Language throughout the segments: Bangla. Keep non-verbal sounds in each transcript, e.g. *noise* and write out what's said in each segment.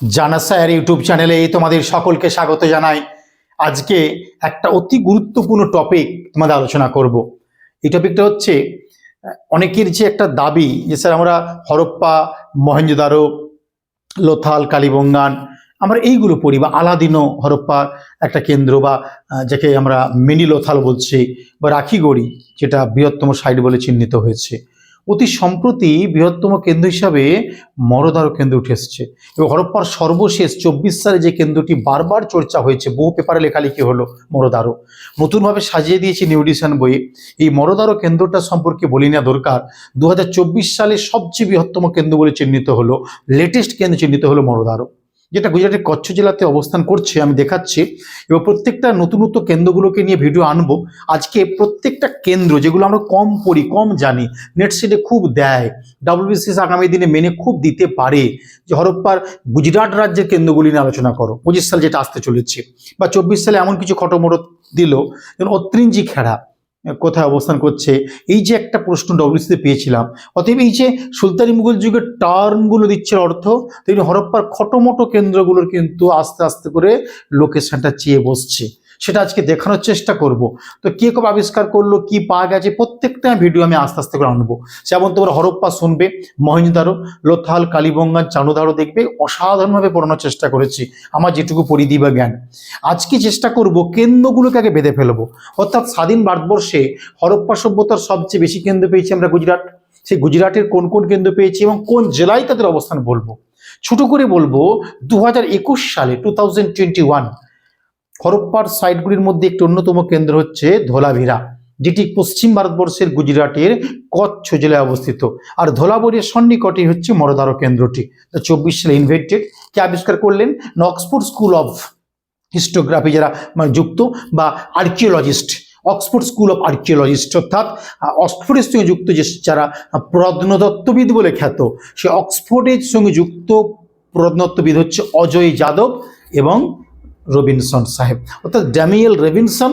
জানা স্যার ইউটিউব চ্যানেলে তোমাদের সকলকে স্বাগত জানাই। আজকে একটা অতি গুরুত্বপূর্ণ টপিক তোমাদের আলোচনা করব। এই টপিকটা হচ্ছে, অনেকের যে একটা দাবি যে স্যার আমরা হরপ্পা মহেঞ্জোদারো লোথাল, কালীবঙ্গান, আমরা এইগুলো পড়ি বা আলাদিনো হরপ্পার একটা কেন্দ্র বা যাকে আমরা মিনি লোথাল বলছি বা রাখিগড়ি, যেটা বৃহত্তম সাইড বলে চিহ্নিত হয়েছে। অতি সম্প্রতি বৃহত্তম কেন্দ্র হিসাবে মরদারো কেন্দ্র উঠে এসেছে। এবং হরপ্পার সর্বশেষ চব্বিশ সালে যে কেন্দ্রটি বারবার চর্চা হয়েছে, বহু পেপারে লেখালেখি হলো মরদারো নতুনভাবে সাজিয়ে দিয়েছে নিউ এডিশন বইয়ে এই মরদারো কেন্দ্রটা সম্পর্কে বলি না দরকার। দু হাজার চব্বিশ সালে সবচেয়ে বৃহত্তম কেন্দ্র বলে চিহ্নিত হলো, লেটেস্ট কেন্দ্র চিহ্নিত হলো মরদারো যেটা গুজরাটের কচ্ছ জেলাতে অবস্থান করছে, আমি দেখাচ্ছি। এবং প্রত্যেকটা নতুনত্ব কেন্দ্রগুলোকে নিয়ে ভিডিও আনব। আজকে প্রত্যেকটা কেন্দ্র যেগুলো আমরা কম পড়ি, কম জানি নেটসেটে খুব দেয়। ডাব্লিউবিসিএস আগামী দিনে মেনে খুব দিতে পারে। যে হরপ্পার গুজরাট রাজ্যের কেন্দ্রগুলি নিয়ে আলোচনা করো, পঁচিশ সাল যেটা আসতে চলেছে। বা চব্বিশ সালে এমন কিছু খটোমটো দিল, যেমন অত্রিঞ্জি খেড়া। কোথায় অবস্থান করছে, এই যে একটা প্রশ্ন ডব্লিউসিতে পেয়েছিলাম, অতএব এই যে সুলতানি মুঘল যুগের টার্মগুলো দিচ্ছে অর্থ, তেমনি হরপ্পার খটোমটো কেন্দ্রগুলোর কিন্তু আস্তে আস্তে করে লোকেশনটা চেয়ে বসছে। সেটা আজকে দেখানোর চেষ্টা করব। তো কে কবে আবিষ্কার করল, কি পাওয়া গেছে প্রত্যেকটা ভিডিও আমি আস্তে আস্তে করে আনব। যেমন তোমরা হরপ্পা শুনবে মহেঞ্জদারো লোথাল কালীবঙ্গান চানুদারও দেখবে, অসাধারণভাবে পড়ানোর চেষ্টা করেছি, আমার যেটুকু পরিধি বা জ্ঞান। আজকে চেষ্টা করব কেন্দ্রগুলোকে আগে বেঁধে ফেলব। অর্থাৎ স্বাধীন ভারতবর্ষে হরপ্পা সভ্যতার সবচেয়ে বেশি কেন্দ্র পেয়েছি আমরা গুজরাট। সেই গুজরাটের কোন কোন কেন্দ্র পেয়েছি এবং কোন জেলায় তাদের অবস্থান বলব? ছোট করে বলব দু হাজার একুশ সালে টু থাউজেন্ড টোয়েন্টি ওয়ান হরপ্পার সাইটগুলির মধ্যে একটি অন্যতম কেন্দ্র হচ্ছে ধোলাভিরা। যেটি পশ্চিম ভারতবর্ষের গুজরাটের কচ্ছ জেলায় অবস্থিত। আর ধোলাবরের সন্নিকটে হচ্ছে মরদারো কেন্দ্রটি। চব্বিশ সালে ইনভেন্টেড কে আবিষ্কার করলেন? অক্সফোর্ড স্কুল অফ হিস্টোগ্রাফি যারা মানে যুক্ত বা archaeologist. Oxford school of archaeologist অর্থাৎ অক্সফোর্ডের সঙ্গে যুক্ত যে যারা প্রত্নতত্ত্ববিদ বলে খ্যাত, সে অক্সফোর্ডের সঙ্গে যুক্ত প্রত্নতত্ত্ববিদ হচ্ছে অজয় যাদব এবং রবিনসন সাহেব। অর্থাৎ ড্যামিয়েল রবিনসন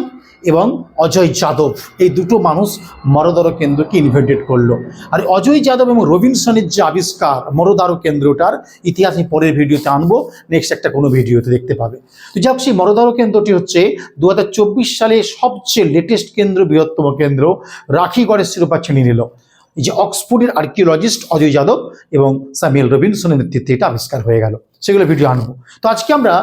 এবং অজয় যাদব। এই দুটো মানুষ মরদারো কেন্দ্রকে ইনভেন্টেড করল। আর অজয় যাদব এবং রবিনসনের যে আবিষ্কার, মরদারো কেন্দ্রটার ইতিহাস আমি পরের ভিডিওতে আনব নেক্সট একটা কোনো ভিডিওতে দেখতে পাবে। তো যাক সেই মরদারো কেন্দ্রটি হচ্ছে দু হাজার চব্বিশ সালে সবচেয়ে লেটেস্ট কেন্দ্র, বৃহত্তম কেন্দ্র রাখিগড়ের শিরোপা ছিনিয়ে নিল। এই যে অক্সফোর্ডের আর্কিওলজিস্ট অজয় যাদব এবং স্যামিয়েল রবিনসনের নেতৃত্বে এটা আবিষ্কার হয়ে গেল। সেগুলো ভিডিও আনব। তো আজকে আমরা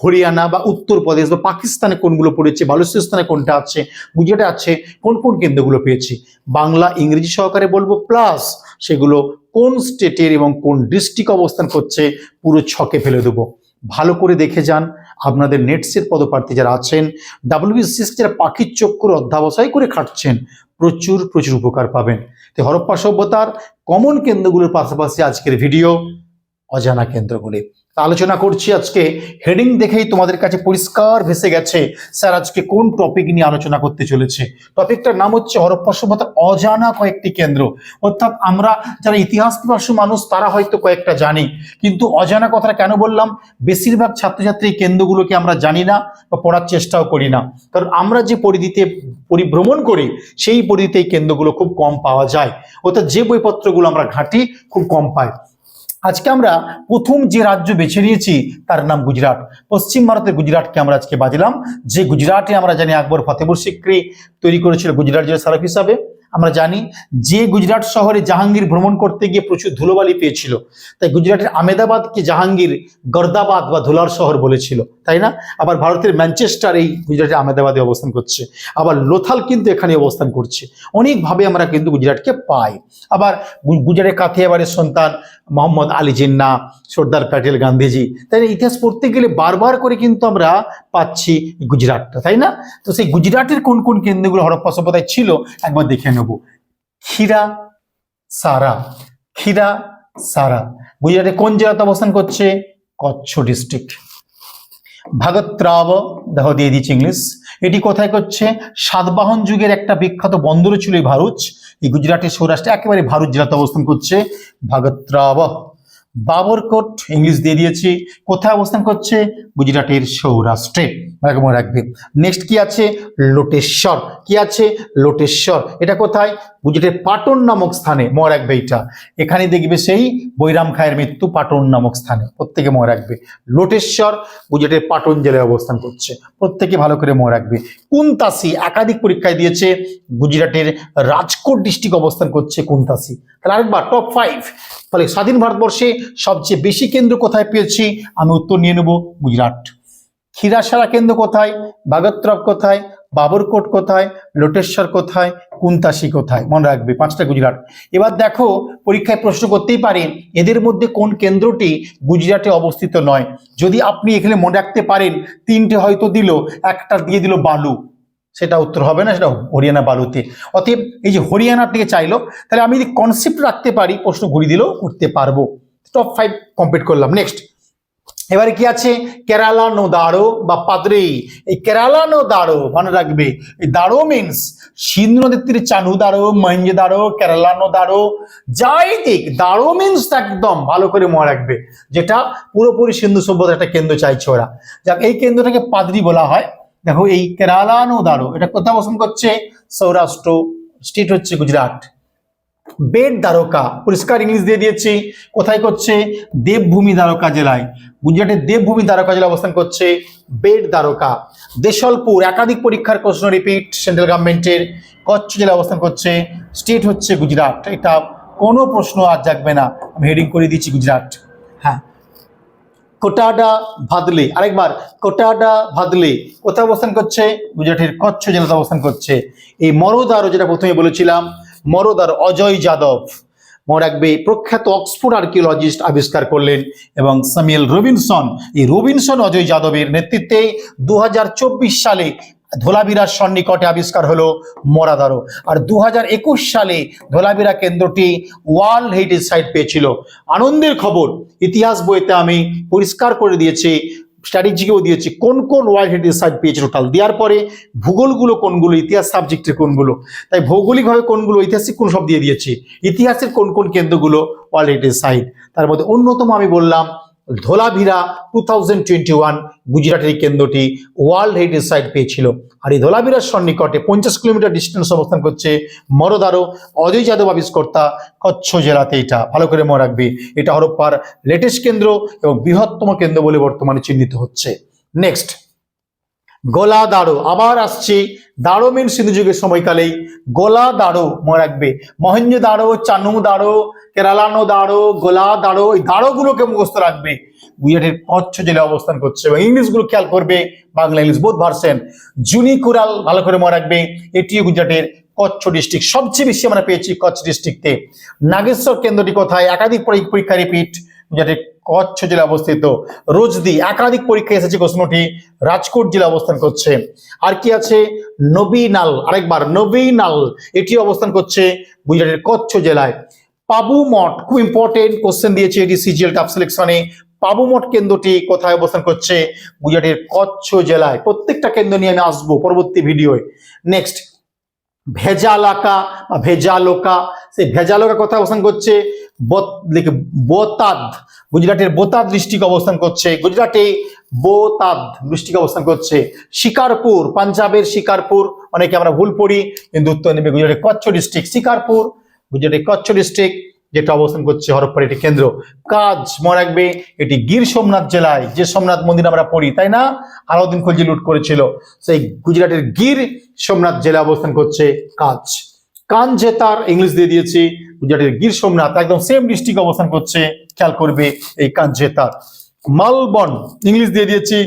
হরিয়ানা বা উত্তরপ্রদেশ বা পাকিস্তানে কোনগুলো পড়েছে, বালুচিস্তানে কোনটা আছে, গুজরাটে আছে, কোন কোন কেন্দ্রগুলো পেয়েছি? বাংলা ইংরেজি সহকারে বলব প্লাস সেগুলো কোন স্টেটের এবং কোন ডিস্ট্রিক্ট অবস্থান করছে, পুরো ছকে ফেলে দেবো। ভালো করে দেখে যান, আপনাদের নেটসের পদপ্রার্থী যারা আছেন ডাব্লিউবিসিএস যারা পাখির চক্কর অধ্যাবসায় করে খাটছেন, প্রচুর প্রচুর উপকার পাবেন। তো হরপ্পা সভ্যতার কমন কেন্দ্রগুলোর পাশাপাশি আজকের ভিডিও অজানা কেন্দ্রগুলি। আলোচনা করছি আজকে। হেডিং দেখেই তোমাদের কাছে পরিষ্কার ভেসে গেছে স্যার আজকে কোন টপিক নিয়ে আলোচনা করতে চলেছে। টপিকটার নাম হচ্ছে হরপ্পা সভ্যতার অজানা কয়েকটি কেন্দ্র। অর্থাৎ আমরা যারা ইতিহাস পিপাসু মানুষ, তারা হয়তো কয়েকটা জানি। কিন্তু অজানা কথাটা কেন বললাম? বেশিরভাগ ছাত্রছাত্রী এই কেন্দ্রগুলোকে আমরা জানি না বা পড়ার চেষ্টাও করি না। কারণ আমরা যে পরিধিতে পরিভ্রমণ করি, সেই পরিধিতে এই কেন্দ্রগুলো খুব কম পাওয়া যায়। অর্থাৎ যে বইপত্রগুলো আমরা ঘাঁটি, খুব কম পাই। আজকে আমরা প্রথম যে রাজ্য বেছে নিয়েছি, তার নাম গুজরাট। পশ্চিম ভারতের গুজরাটকে আমরা আজকে বাজলাম যে গুজরাটে আমরা জানি আকবর ফতেপুর সিক্রি তৈরি করেছিল গুজরাট জেলা সারাফ হিসাবে। আমরা জানি যে গুজরাট শহরে জাহাঙ্গীর ভ্রমণ করতে গিয়ে প্রচুর ধুলোবালি পেয়েছিল। তাই গুজরাটের আমেদাবাদকে জাহাঙ্গীর গর্দাবাদ বা ধুলার শহর বলেছিল, তাই না? আবার ভারতের ম্যানচেস্টার এই গুজরাটের আমেদাবাদে অবস্থান করছে। আবার লোথাল কিন্তু এখানে অবস্থান করছে। অনেকভাবে আমরা কিন্তু গুজরাটকে পাই। আবার গুজরাটের কাথিয়াবাড়ির সন্তান মোহাম্মদ আলী জিন্না, সর্দার প্যাটেল গান্ধীজি। তাই না? ইতিহাস পড়তে গেলে বারবার করে কিন্তু আমরা পাচ্ছি গুজরাটটা, তাই না? তো সেই গুজরাটের কোন কোন কেন্দ্রগুলো হরপ্পা সভ্যতায় ছিল? একবার দেখে নেব। ক্ষীরা সারা। ক্ষীরা সারা। গুজরাটে কোন জেলাতে অবস্থান করছে? কচ্ছ ডিস্ট্রিক্ট ভাগত্রাব দেখো দিয়ে দিচ্ছি ইংলিশ এটি কোথায় করছে? সাতবাহন যুগের একটা বিখ্যাত বন্দর ছিল ভারুচ এই গুজরাটের সৌরাষ্ট্রে একেবারে ভারত জেলাতে অবস্থান করছে ভাগত্রাব বাবরকোট ইংলিশ দিয়ে দিয়েছি, কোথায় অবস্থান করছে? গুজরাটের সৌরাষ্ট্রে। রাখবে। নেক্সট কি আছে? লোটেশ্বর। কি আছে? লোটেশ্বর। এটা কোথায়? গুজরাটের পাটন নামক স্থানে মনে রাখবে এইটা এখানে দেখবে সেই বৈরাম খায়ের মৃত্যু পাটন নামক স্থানে। প্রত্যেকে মনে রাখবে লোটেশ্বর গুজরাটের পাটন জেলায় অবস্থান করছে। প্রত্যেকে ভালো করে মনে রাখবে কুন্তাসি একাধিক পরীক্ষায় দিয়েছে, গুজরাটের রাজকোট ডিস্ট্রিক্ট অবস্থান করছে কুন্তাসি। তাহলে আরেকবার টপ ফাইভ তাহলে স্বাধীন ভারতবর্ষে সবচেয়ে বেশি কেন্দ্র কোথায় পেয়েছি? আমি উত্তর নিয়ে নেব গুজরাট। ক্ষীরাসারা কেন্দ্র কোথায়? বাগত্রপ কোথায়? বাবরকোট কোথায়, লোটেশ্বর কোথায়, কুন্তাসি কোথায়? মনে রাখবে, পাঁচটা গুজরাট। এবার দেখো, পরীক্ষায় প্রশ্ন করতেই পারে, এদের মধ্যে কোন কেন্দ্রটি গুজরাটে অবস্থিত নয়? যদি আপনি এখানে মনে রাখতে পারেন, তিনটে হয়তো দিল, একটা দিয়ে দিল বালু। সেটা উত্তর হবে না, সেটা হরিয়ানা বালুতে। অতএব এই যে হরিয়ানার দিকে চাইলো, তাহলে আমি যদি কনসেপ্ট রাখতে পারি, প্রশ্ন ঘুরিয়ে দিলেও করতে পারব। টপ ফাইভ কমপ্লিট করলাম। নেক্সট এবারে কি আছে? কেরালা নো দাড়ো বা পাদ্রি। এই কেরালা নো দাড়ো মনে রাখবে। এই দাড়ো মিনস সিন্ধু নদীর তীরে চানু দাড়ো মঞ্জে দাড়ো, কেরালা নো দাড়ো। যাই দিক, দাড়ো মিনস একদম ভালো করে মনে রাখবে। যেটা পুরোপুরি সিন্ধু সভ্যতার একটা কেন্দ্র চাইছে ওরা। যাক, এই কেন্দ্রটাকে পাদ্রি বলা হয়। দেখো, এই কেরালা নো দাড়ো, এটা কোথায় অবস্থান করছে? সৌরাষ্ট্র স্টেট হচ্ছে গুজরাট। বেড দ্বারকা। পরিষ্কার ইংলিশ দিয়ে দিয়েছি। কোথায় করছে? দেবভূমি দ্বারকা জেলায়। গুজরাটের দেবভূমি দ্বারকা জেলা অবস্থান করছে বেড দ্বারকা। দেশলপুর একাধিক পরীক্ষার প্রশ্ন রিপিট সেন্ট্রাল গভর্নমেন্টের কচ্ছ জেলা অবস্থান করছে। স্টেট হচ্ছে গুজরাট। এটা কোনো প্রশ্ন আর জাগবে না। আমি হেডিং করে দিচ্ছি গুজরাট। হ্যাঁ। কোটাডা ভাদলে। আরেকবার, কোটাডা ভাদলে। কোথায় অবস্থান করছে? গুজরাটের কচ্ছ জেলাতে অবস্থান করছে। এই মরোদারও যেটা প্রথমে বলেছিলাম মরোদার অজয় যাদব। মনে রাখবে প্রখ্যাত অক্সফোর্ড আর্কিওলজিস্ট আবিষ্কার করলেন এবং সামিয়েল রবিনসন। এই রবিনসন অজয় যাদবের নেতৃত্বে দু হাজার চব্বিশ সালে ধোলাবিরার সন্নিকটে আবিষ্কার হলো মরাদারো। আর দু হাজার একুশ সালে ধোলাবিরা কেন্দ্রটি ওয়ার্ল্ড হেরিটেজ সাইট পেয়েছিল। আনন্দের খবর, ইতিহাস বইতে আমি পরিষ্কার করে দিয়েছি স্ট্র্যাটেজিকেও দিয়েছি। কোন কোন ওয়ার্ল্ড হেরিটেজ সাইট পেয়েছে টোটাল দেওয়ার পরে ভূগোলগুলো কোনগুলো, ইতিহাস সাবজেক্টের কোনগুলো? তাই ভৌগোলিকভাবে কোনগুলো, ঐতিহাসিক কোন সব দিয়ে দিয়েছি? ইতিহাসের কোন কোন কেন্দ্রগুলো ওয়ার্ল্ড হেরিটেজ সাইট? তার মধ্যে অন্যতম আমি বললাম Dholavira two thousand twenty one গুজরাটের এই কেন্দ্রটি ওয়ার্ল্ড হেরিটেজ সাইট পেয়েছিল। আর এই ধোলাভিরার সন্নিকটে পঞ্চাশ কিলোমিটার ডিস্টেন্স অবস্থান করছে মরদারো অজয় যাদব আবিষ্কর্তা কচ্ছ জেলাতে এটা। ভালো করে মনে রাখবে, এটা হরপ্পার লেটেস্ট কেন্দ্র এবং বৃহত্তম কেন্দ্র বলে বর্তমানে চিহ্নিত হচ্ছে। নেক্সট গোলা দাড়ো আবার আসছি দাড়ো মেন সিন্ধু যুগের সময়কালেই গোলা দাড়ো মনে রাখবে মহেঞ্জ দাড়ো চানু দাড়ো কেরালানো দাড়ো, গোলা দাড়ো, এই দাড়োগুলোকে মুখস্থ রাখবে। গুজরাটের কচ্ছ জেলায় অবস্থান করছে এবং ইংলিশগুলো খেয়াল করবে, বাংলা, ইংলিশ বোধ ভার্সেন জুনিকুরাল ভালো করে মনে রাখবে, এটিও গুজরাটের কচ্ছ ডিস্ট্রিক্ট সবচেয়ে বেশি আমরা পেয়েছি কচ্ছ ডিস্ট্রিক্টে নাগেশ্বর কেন্দ্রটি কোথায়? একাধিক পরী- পরীক্ষা রিপিট গুজরাটের কচ্ছ জেলা অবস্থিত। রোজদি, একাধিক পরীক্ষা এসেছে প্রশ্নটি, রাজকোট জেলা অবস্থান করছে। আর কি আছে? নবীনাল, আরেকবার, নবীনাল এটি অবস্থান করছে গুজরাটের কচ্ছ জেলায়। পাবু মঠ, খুব ইম্পর্টেন্ট কোশ্চেন দিয়েছে এটি সিজিএল টাপ সিলেকশনে পাবু মঠ কেন্দ্রটি কোথায় অবস্থান করছে? গুজরাটের কচ্ছ জেলায়। প্রত্যেকটা কেন্দ্র নিয়ে আমি আসব পরবর্তী ভিডিওয় নেক্সট ভেজালাকা, বা ভেজালোকা, সেই ভেজালোকা কোথায় অবস্থান করছে? বোতাদ, গুজরাটের বোতাদ ডিস্ট্রিক্ট অবস্থান করছে। গুজরাটে বোতাদ ডিস্ট্রিক্ট অবস্থান করছে। শিকারপুর, পাঞ্জাবের শিকারপুর, অনেকে আমরা ভুল পড়ি, কিন্তু উত্তর নেবে গুজরাটের কচ্ছ ডিস্ট্রিক্ট শিকারপুর। গুজরাটের কচ্ছ ডিস্ট্রিক্ট যেটা অবস্থান করছে হরপ্পার, এটি কেন্দ্র। কাজ মনে রাখবে, এটি গির সোমনাথ জেলায়, যে সোমনাথ মন্দির আমরা পড়ি, তাই না? আলাউদ্দিন খলজি লুট করেছিল। সেই গুজরাটের গির সোমনাথ জেলা অবস্থান করছে কাজ। কানজেতার ইংলিশ দিয়ে দিয়েছি, গুজরাটের গির সোমনাথ, একদম সেম ডিস্ট্রিক্ট অবস্থান করছে, খেয়াল করবে এই কানজেতার মালবন, ইংলিশ দিয়ে দিয়েছি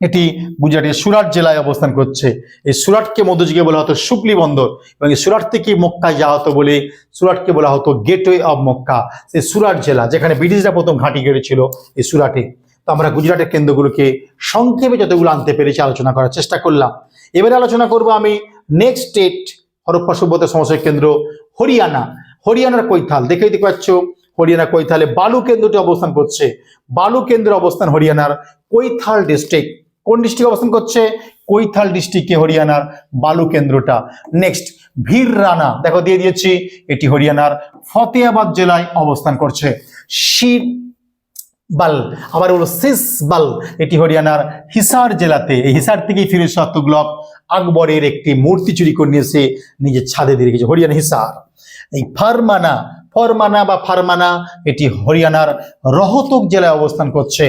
এটি গুজরাটের সুরাট জেলায় অবস্থান করছে। এই সুরাটকে মধ্যযুগে বলা হতো শুক্লি বন্দর এবং এই সুরাট থেকে মক্কায় যাওয়া হতো বলে সুরাটকে বলা হতো গেটওয়ে অব মক্কা। সেই সুরাট জেলা, যেখানে ব্রিটিশরা প্রথম ঘাঁটি গেড়েছিল এই সুরাটে। তো আমরা গুজরাটের কেন্দ্রগুলোকে সংক্ষেপে যতগুলো আনতে পেরেছি আলোচনা করার চেষ্টা করলাম। এবারে আলোচনা করব আমি নেক্সট স্টেট হরপ্পা সভ্যতা সমস্যার কেন্দ্র হরিয়ানা। হরিয়ানার কৈথাল দেখেই দেখতে পাচ্ছ হরিয়ানা কৈথালে বালু কেন্দ্রটি অবস্থান করছে। বালু কেন্দ্র অবস্থান হরিয়ানার কৈথাল ডিস্ট্রিক্ট কোন ডিস্ট্রিক্ট অবস্থান করছে? কৈথাল ডিস্ট্রিক্টে, হরিয়ানার বালু কেন্দ্রটা। নেক্সট ভীর রানা দেখো, দিয়ে দিয়েছি, এটি হরিয়ানার ফতেহাবাদ জেলায় অবস্থান করছে। শির বাল, আবার হলো সিস বাল, এটি হরিয়ানার হিসার জেলাতে। এই হিসার থেকেই শাহ তুগলক আকবরের একটি মূর্তি চুরি করে নিয়েছে নিজের ছাদে দিয়ে রেখেছে হরিয়ানা হিসার। এই ফারমানা, ফরমানা বা ফারমানা, এটি হরিয়ানার রহতক জেলায় অবস্থান করছে।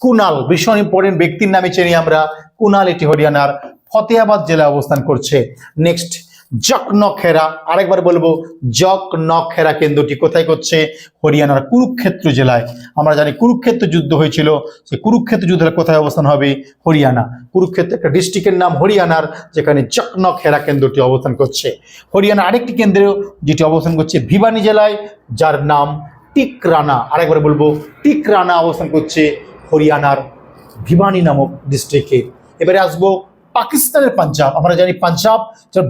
কুনাল, ভীষণ ইম্পর্টেন্ট ব্যক্তির নামে চিনি আমরা, কুনাল এটি হরিয়ানার ফতেহাবাদ জেলায় অবস্থান করছে। নেক্সট জকনখেরা, আরেকবার বলব, জকনখেরা কেন্দ্রটি কোথায় করছে? হরিয়ানার কুরুক্ষেত্র জেলায়। আমরা জানি কুরুক্ষেত্র যুদ্ধ হয়েছিল, সেই কুরুক্ষেত্র যুদ্ধের কোথায় অবস্থান হবে? হরিয়ানা। কুরুক্ষেত্র একটা ডিস্ট্রিক্টের নাম হরিয়ানার, যেখানে জকনখেরা কেন্দ্রটি অবস্থান করছে। হরিয়ানা আরেকটি কেন্দ্র যেটি অবস্থান করছে ভিবানী জেলায়, যার নাম টিকরানা। আরেকবার বলব, টিকরানা অবস্থান করছে হরিয়ানার ভিবানী নামক ডিস্ট্রিক্টে এবারে আসব পাকিস্তানের পাঞ্জাব। আমরা জানি পাঞ্জাব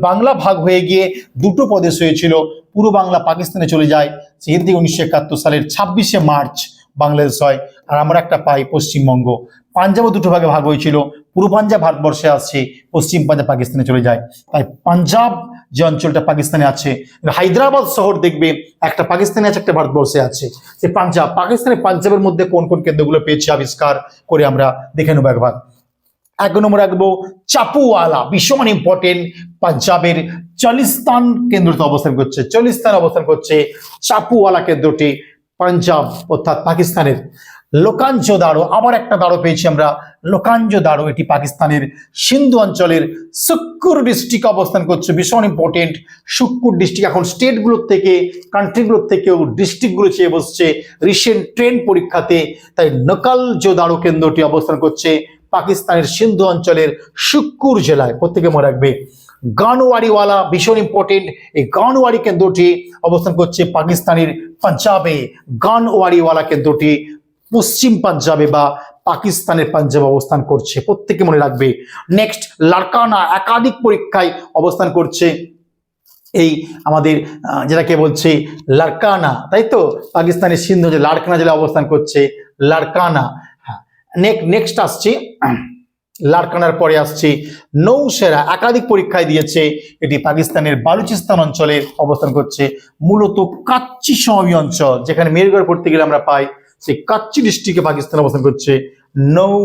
বাংলা ভাগ হয়ে গিয়ে দুটো প্রদেশ হয়েছিল। পুরো বাংলা পাকিস্তানে চলে যায়। সেখান থেকে উনিশশো একাত্তর সালের ছাব্বিশে মার্চ বাংলাদেশ হয়। আর আমরা একটা পাই পশ্চিমবঙ্গ। পাঞ্জাবও দুটো ভাগে ভাগ হয়েছিল। পূর্ব পাঞ্জাব ভারতবর্ষে আসছে, পশ্চিম পাঞ্জাব পাকিস্তানে চলে যায়। তাই পাঞ্জাব যে অঞ্চলটা পাকিস্তানে আছে। হায়দ্রাবাদ শহর দেখবে একটা পাকিস্তানে আছে, একটা ভারতবর্ষে আছে। যে পাঞ্জাব, পাকিস্তানের পাঞ্জাবের মধ্যে কোন কোন কেন্দ্রগুলো পেয়েছে আবিষ্কার করে আমরা দেখে নেব একবার। এক নম্বর রাখব চাপুওয়ালা ভীষণ ইম্পর্টেন্ট পাঞ্জাবের চলিস্তান কেন্দ্রতে অবস্থান করছে। চলিস্তান অবস্থান করছে চাপুওয়ালা কেন্দ্রটি, পাঞ্জাব অর্থাৎ পাকিস্তানের। লোকাঞ্জ দাঁড়ো আবার একটা দাঁড়ো পেয়েছি আমরা। লোকাঞ্জ দাঁড়ো এটি পাকিস্তানের সিন্ধু অঞ্চলের সুক্কুর ডিস্ট্রিক্ট অবস্থান করছে। ভীষণ ইম্পর্টেন্ট সুক্কুর ডিস্ট্রিক্ট এখন স্টেটগুলোর থেকে কান্ট্রিগুলোর থেকেও ডিস্ট্রিক্টগুলো চেয়ে বসছে। রিসেন্ট ট্রেন পরীক্ষাতে, তাই নকাল জোদারো কেন্দ্রটি অবস্থান করছে পাকিস্তানের সিন্ধু অঞ্চলের সুক্কুর জেলায়। প্রত্যেকে মনে রাখবে গানওয়াড়িওয়ালা ভীষণ ইম্পর্টেন্ট এই গানওয়াড়ি কেন্দ্রটি অবস্থান করছে পাকিস্তানের পাঞ্জাবে। গানওয়াড়িওয়ালা কেন্দ্রটি পশ্চিম পাঞ্জাবে বা পাকিস্তানের পাঞ্জাবে অবস্থান করছে। প্রত্যেকে মনে রাখবে নেক্সট লারকানা একাধিক পরীক্ষায় অবস্থান করছে। এই আমাদের যেটাকে বলছে লারকানা, তাই তো? পাকিস্তানের সিন্ধু যে লারকানা জেলায় অবস্থান করছে লারকানা। হ্যাঁ নেক্সট আসছে, *clears throat* লারকানার পরে আসছে নৌসেরা, একাধিক পরীক্ষায় দিয়েছে। এটি পাকিস্তানের বালুচিস্তান অঞ্চলে অবস্থান করছে। মূলত কাচ্চি সমাবি অঞ্চল, যেখানে মেরগড় পড়তে গেলে আমরা পাই সেই কাচ্চি ডিস্ট্রিক্টে পাকিস্তান অবস্থান করছে নৌ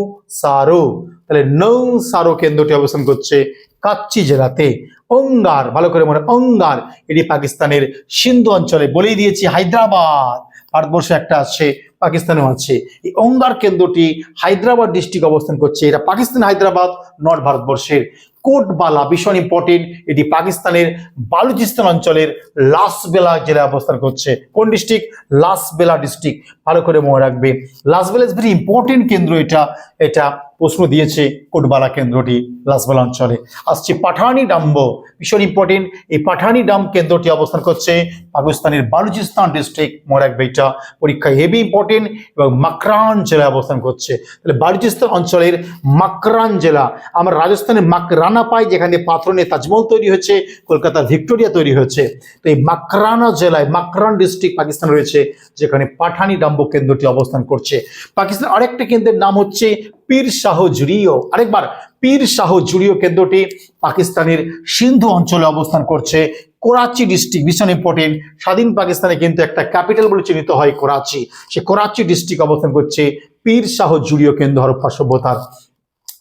সারো তাহলে নৌ সারো কেন্দ্রটি অবস্থান করছে কাচ্চি জেলাতে। অঙ্গার, ভালো করে মনে, অঙ্গার। এটি পাকিস্তানের সিন্ধু অঞ্চলে বলেই দিয়েছি হায়দ্রাবাদ। ভারতবর্ষে একটা আছে, পাকিস্তানেও আছে। এই অঙ্গার কেন্দ্রটি হায়দ্রাবাদ ডিস্ট্রিক্ট অবস্থান করছে। এটা পাকিস্তান, হায়দ্রাবাদ, নর্থ ভারতবর্ষের। কোটবালা, ভীষণ ইম্পর্টেন্ট এটি পাকিস্তানের বালুচিস্তান অঞ্চলের লাসবেলা জেলায় অবস্থান করছে। কোন ডিস্ট্রিক্ট লাসবেলা ডিস্ট্রিক্ট ভালো করে মনে রাখবে। লাসবেলা ইজ ভেরি ইম্পর্টেন্ট কেন্দ্র এটা। এটা প্রশ্ন দিয়েছে কোটবালা কেন্দ্রটি। লাসবেলা অঞ্চলে আসছে পাঠানি ডাম্ব। ভীষণ ইম্পর্টেন্ট এই পাঠানি ডাম কেন্দ্রটি অবস্থান করছে পাকিস্তানের বালুচিস্তান ডিস্ট্রিক্ট রাখবে এটা পরীক্ষায় হেভি ইম্পর্টেন্ট এবং মাকরান জেলায় অবস্থান করছে। তাহলে বালুচিস্তান অঞ্চলের মাকরান জেলা, আমরা রাজস্থানের মাকরানা পাই, যেখানে পাথরনে তাজমহল তৈরি হয়েছে, কলকাতার ভিক্টোরিয়া তৈরি হয়েছে। তো এই মাকরানা জেলায়, মাকরান ডিস্ট্রিক্ট পাকিস্তান রয়েছে, যেখানে পাঠানি ডাম্ব কেন্দ্রটি অবস্থান করছে। পাকিস্তান আরেকটা কেন্দ্রের নাম হচ্ছে পীর শাহ জুড়িও আরেকবার পীর শাহ জুড়িও কেন্দ্রটি পাকিস্তানের সিন্ধু অঞ্চলে অবস্থান করছে। করাচি ডিস্ট্রিক্ট ভীষণ ইম্পর্টেন্ট স্বাধীন পাকিস্তানে কিন্তু একটা ক্যাপিটাল বলে চিহ্নিত হয় করাচি। সে করাচি ডিস্ট্রিক্ট অবস্থান করছে পীর শাহ জুড়িও কেন্দ্র হরপ্পা সভ্যতার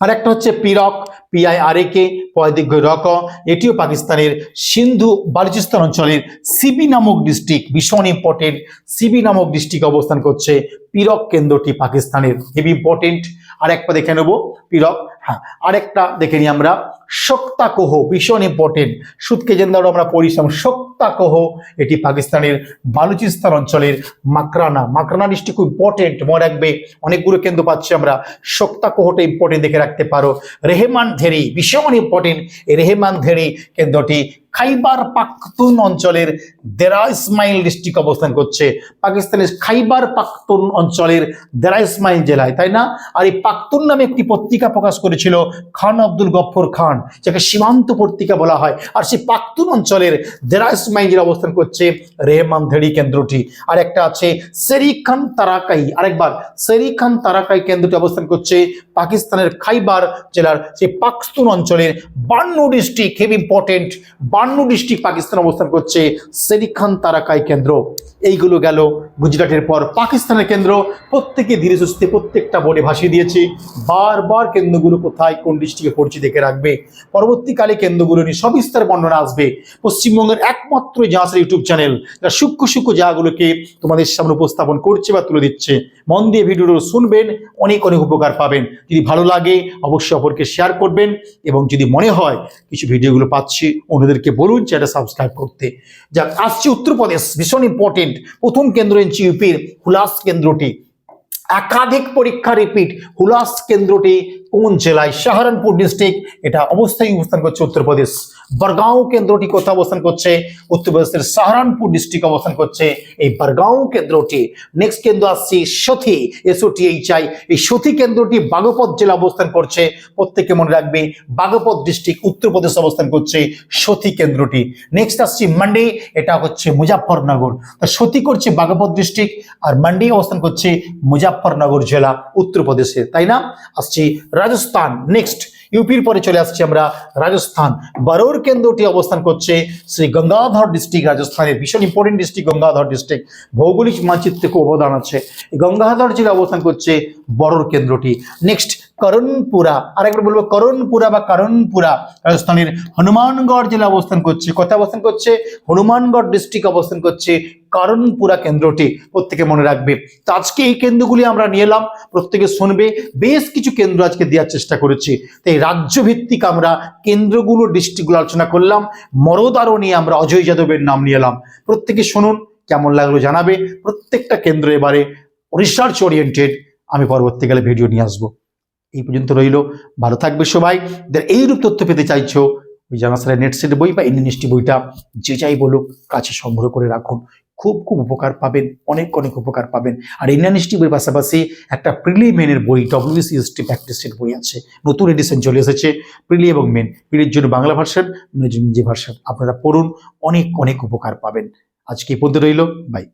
আরেকটা হচ্ছে পিরক পিআই আর এ কে পয়দিগ্য রক। এটিও পাকিস্তানের সিন্ধু বালুচিস্তান অঞ্চলের সিবি নামক ডিস্ট্রিক্ট ভীষণ ইম্পর্টেন্ট সিবি নামক ডিস্ট্রিক্ট অবস্থান করছে। পিরক কেন্দ্রটি পাকিস্তানের হেভি ইম্পর্টেন্ট আরেকটা দেখে নেব পিরক হ্যাঁ আরেকটা দেখে নিই আমরা। শক্তাকোহ, ভীষণ ইম্পর্টেন্ট সুদকে যেন জেন্দারও আমরা পড়িছিলাম শক্তাকোহ, এটি পাকিস্তানের বালুচিস্তান অঞ্চলের মাকরানা। মাকরানা ডিস্ট্রিক্ট খুব ইম্পর্টেন্ট মনে রাখবে, অনেকগুলো কেন্দ্র পাচ্ছি আমরা। শক্তাকোহটা ইম্পর্টেন্ট দেখে রাখতে পারো। রেহমান ধেরি, ভীষণ ইম্পর্টেন্ট এই রেহমান ধেরি কেন্দ্রটি খাইবার পাখতুন অঞ্চলের দেরা ইসমাইল ডিস্ট্রিক্ট অবস্থান করছে। পাকিস্তানের খাইবার পাখতুন অঞ্চলের দেরা ইসমাইল জেলায়, তাই না? আর এই পাখতুন নামে একটি পত্রিকা প্রকাশ করেছিল খান আব্দুল গফর খান, যাকে সীমান্ত পত্রিকা বলা হয়। আর সেই পাখতুন অঞ্চলের দেরা ইসমাইল জেলা অবস্থান করছে রেহমান ধেড়ি কেন্দ্রটি। আর একটা আছে সেরি খান তারাকাই, আরেকবার সেরি খান তারাকাই কেন্দ্রটি অবস্থান করছে পাকিস্তানের খাইবার জেলার সেই পাখতুন অঞ্চলের Bannu district, have important Bannu district Pakistan অবস্থান করছে। সেরিখান তারাকাই কেন্দ্র। এইগুলো গেল গুজরাটের পর পাকিস্তানের কেন্দ্র। প্রত্যেকে ধীরে সুস্থে প্রত্যেকটা বোর্ডে ভাসিয়ে দিয়েছে। বারবার কেন্দ্রগুলো কোথায়, কোন ডিস্ট্রিক্টে পড়ছে দেখে রাখবে। পরবর্তীকালে কেন্দ্রগুলো নিয়ে সবিস্তার বর্ণনা আসবে। পশ্চিমবঙ্গের একমাত্র জাহাজের ইউটিউব চ্যানেল। যারা সূক্ষ্ম সূক্ষ্ম জায়গাগুলোকে তোমাদের সামনে উপস্থাপন করছে বা তুলে দিচ্ছে। মন দিয়ে ভিডিওগুলো শুনবেন, অনেক অনেক উপকার পাবেন। যদি ভালো লাগে, অবশ্যই অপরকে শেয়ার করবেন। এবং যদি মনে হয়, কিছু ভিডিওগুলো পাচ্ছি, অন্যদেরকে বলুন চ্যানেলটা সাবস্ক্রাইব করতে। যাক, আসছে উত্তরপ্রদেশ, ভীষণ ইম্পর্টেন্ট প্রথম কেন্দ্র হচ্ছে ইউপির হুলাস কেন্দ্রটি। একাধিক পরীক্ষা রিপিট হুলাস কেন্দ্রটি কোন জেলায়? সাহারানপুর ডিস্ট্রিক্ট এটা অবস্থায় অবস্থান করছে উত্তরপ্রদেশ বরগাঁও কেন্দ্রটি কোথায় অবস্থান করছে? উত্তরপ্রদেশের সাহারানপুর ডিস্ট্রিক্ট অবস্থান করছে। এই বরগাঁও কেন্দ্রটি। নেক্সট কেন্দ্র আসছে সথি এসওটি এইচআই এই সথি কেন্দ্রটি বাগপত জেলা অবস্থান করছে। প্রত্যেকে মনে রাখবে বাগপত ডিস্ট্রিক্ট উত্তরপ্রদেশ অবস্থান করছে সথি কেন্দ্রটি। নেক্সট আসছে মান্ডি, এটা হচ্ছে মুজাফরনগর তা সথি করছে বাগপত ডিস্ট্রিক্ট আর মান্ডি অবস্থান করছে মুজাফরনগর জেলা, উত্তরপ্রদেশে, তাই না? আসছি রাজস্থান নেক্সট ইউপির পরে চলে আসছি আমরা রাজস্থান। বারোর কেন্দ্রটি অবস্থান করছে শ্রী গঙ্গাধর ডিস্ট্রিক্ট রাজস্থানের ভীষণ ইম্পর্টেন্ট ডিস্ট্রিক্ট গঙ্গাধর ডিস্ট্রিক্ট ভৌগোলিক মানচিত্রে অবদান আছে। গঙ্গাধর জেলা অবস্থান করছে বড়োর কেন্দ্রটি। নেক্সট করণপুরা, আরেকবার বলব করণপুরা বা করণপুরা রাজস্থানের হনুমানগড় জেলা অবস্থান করছে। কোথায় অবস্থান করছে? হনুমানগড় ডিস্ট্রিক্ট অবস্থান করছে করণপুরা কেন্দ্রটি, প্রত্যেকে মনে রাখবে। তো আজকে এই কেন্দ্রগুলি আমরা নিয়ে এলাম, প্রত্যেকে শুনবে। বেশ কিছু কেন্দ্র আজকে দেওয়ার চেষ্টা করেছি। তো এই রাজ্যভিত্তিক আমরা কেন্দ্রগুলো ডিস্ট্রিক্টগুলো আলোচনা করলাম। মরদারও নিয়ে আমরা অজয় যাদবের নাম নিয়ে এলাম। প্রত্যেকে শুনুন, কেমন লাগল জানাবে। প্রত্যেকটা কেন্দ্র এবারে রিসার্চ ওরিয়েন্টেড আমি পরবর্তীকালে ভিডিও নিয়ে আসব। এই পর্যন্ত রইল। ভালো থাকবে সবাই। যারা এইরূপ তথ্য পেতে চাইছো, ওই জানাসারের নেট সেট বই বা ইন্ডিয়ান হিস্ট্রি বইটা যে যাই বলুক, কাছে সংগ্রহ করে রাখুন। খুব খুব উপকার পাবেন, অনেক অনেক উপকার পাবেন। আর ইন্ডিয়ান হিস্ট্রি বইয়ের পাশাপাশি একটা প্রিলি মেনের বই ডব্লিউসি হিস্ট্রি প্র্যাকটিস সেট বই আছে। নতুন এডিশন চলে এসেছে প্রিলি এবং মেন প্রিলির জন্য বাংলা ভার্সন মেনের জন্য যে ভার্সন। আপনারা পড়ুন, অনেক অনেক উপকার পাবেন। আজকে এই পর্যন্ত রইল। বাই